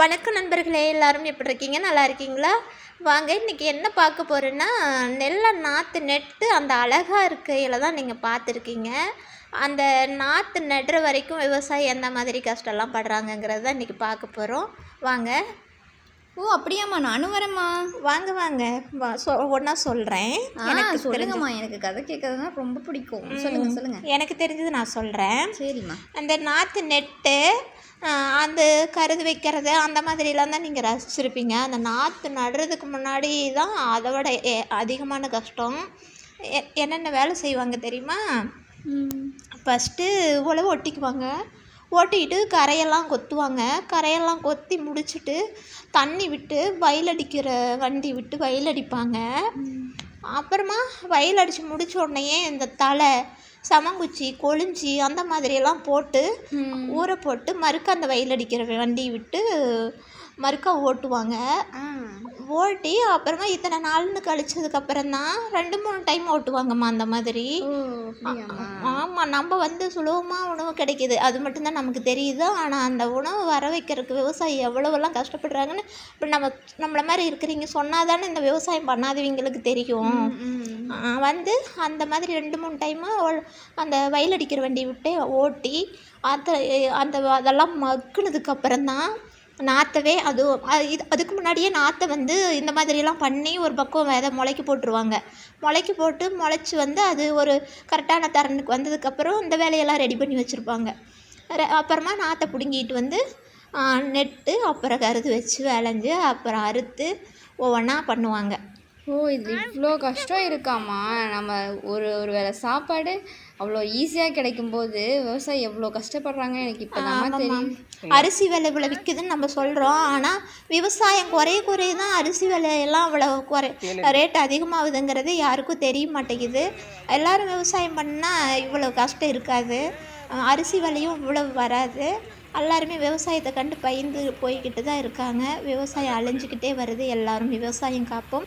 வணக்கம் நண்பர்களே எல்லாரும் எப்படி இருக்கீங்க? நல்லா இருக்கீங்களா? வாங்க இன்றைக்கி என்ன பார்க்க போகிறேன்னா நெல்லை நாற்று நெட்டு அந்த அழகாக இருக்கையில் தான் நீங்கள் பார்த்துருக்கீங்க. அந்த நாற்று நடுற வரைக்கும் விவசாயி எந்த மாதிரி கஷ்டம்லாம் படுறாங்கங்கிறது தான் இன்றைக்கி பார்க்க போகிறோம் வாங்க ஓ அப்படியாம்மா. நானும் வரேம்மா வாங்க வாங்க. வா சொ ஒன்றா சொல்கிறேன் ஆ சொல்லுங்கம்மா. எனக்கு கதை கேட்கறதுனா ரொம்ப பிடிக்கும். சொல்லுங்க சொல்லுங்க. எனக்கு தெரிஞ்சது நான் சொல்கிறேன் சரிம்மா. அந்த நாற்று நெட்டு அந்த கருது வைக்கிறது அந்த மாதிரிலாம் தான் நீங்கள் ரசிச்சிருப்பீங்க. அந்த நாற்று நடுறதுக்கு முன்னாடி தான் அதை விட எ- அதிகமான கஷ்டம். என்னென்ன வேலை செய்வாங்க தெரியுமா? ஃபஸ்ட்டு உழவு ஒட்டிக்குவாங்க. ஓட்டிக்கிட்டு கரையெல்லாம் கொத்துவாங்க. கரையெல்லாம் கொத்தி முடிச்சுட்டு தண்ணி விட்டு வயல் அடிக்கிற வண்டி விட்டு வயல் அடிப்பாங்க அப்புறமா வயல் அடித்து முடிச்ச உடனேயே இந்த தலை சமங்குச்சி கொழிஞ்சி அந்த மாதிரியெல்லாம் போட்டு ஊற போட்டு மறுக்க அந்த வயல் அடிக்கிற வண்டி விட்டு மறுக்கா ஓட்டுவாங்க. ஓட்டி அப்புறமா இத்தனை நாள்னு கழிச்சதுக்கப்புறம் தான் ரெண்டு மூணு டைம் ஓட்டுவாங்கம்மா அந்த மாதிரி. ஆமாம் நம்ம வந்து சுலபமாக உணவு கிடைக்கிது. அது மட்டும்தான் நமக்கு தெரியுது. ஆனால் அந்த உணவு வர வைக்கிறதுக்கு விவசாயி எவ்வளவெல்லாம் கஷ்டப்படுறாங்கன்னு இப்போ நம்ம நம்மளை மாதிரி இருக்கிறீங்க சொன்னால் தானே இந்த விவசாயம் பண்ணாதவங்களுக்கு தெரியும். வந்து அந்த மாதிரி ரெண்டு மூணு டைமு அந்த வயல் அடிக்கிற வண்டி விட்டு ஓட்டி அந்த அந்த அதெல்லாம் மக்குனதுக்கு அப்புறம் தான் நாற்றவே அது அது- இது அதுக்கு முன்னாடியே நாற்றை வந்து இந்த மாதிரியெல்லாம் பண்ணி ஒரு பக்கம் விதை முளைக்க போட்டுருவாங்க. முளைக்க போட்டு முளைச்சி வந்து அது ஒரு கரெக்டான தரனுக்கு வந்ததுக்கப்புறம் இந்த வேலையெல்லாம் ரெடி பண்ணி வச்சுருப்பாங்க. அப்புறமா நாற்றை பிடுங்கிட்டு வந்து நெட்டு அப்புறம் கருது வச்சு விளஞ்சி அப்புறம் அறுத்து ஒவ்வொன்றா பண்ணுவாங்க. ஓ இது இவ்வளோ கஷ்டம் இருக்காம்மா. நம்ம ஒரு ஒரு வேளை சாப்பாடு அவ்வளோ ஈஸியாக கிடைக்கும்போது விவசாயி எவ்வளோ கஷ்டப்படுறாங்க எனக்கு இப்போ தான் தெரியும் அரிசி விலை இவ்வளோ விற்குதுன்னு நம்ம சொல்கிறோம் ஆனால் விவசாயம் குறைய குறைய தான் அரிசி விலையெல்லாம் அவ்வளோ குறை ரேட் அதிகமாகுதுங்கிறது யாருக்கும் தெரிய மாட்டேங்குது. எல்லாரும் விவசாயம் பண்ணால் இவ்வளோ கஷ்டம் இருக்காது. அரிசி விலையும் இவ்வளவு வராது. எல்லாருமே விவசாயத்தை கண்டு பயந்து போய்கிட்டு தான் இருக்காங்க. விவசாயம் அழிஞ்சிக்கிட்டே வருது. எல்லாரும் விவசாயம் காப்போம்.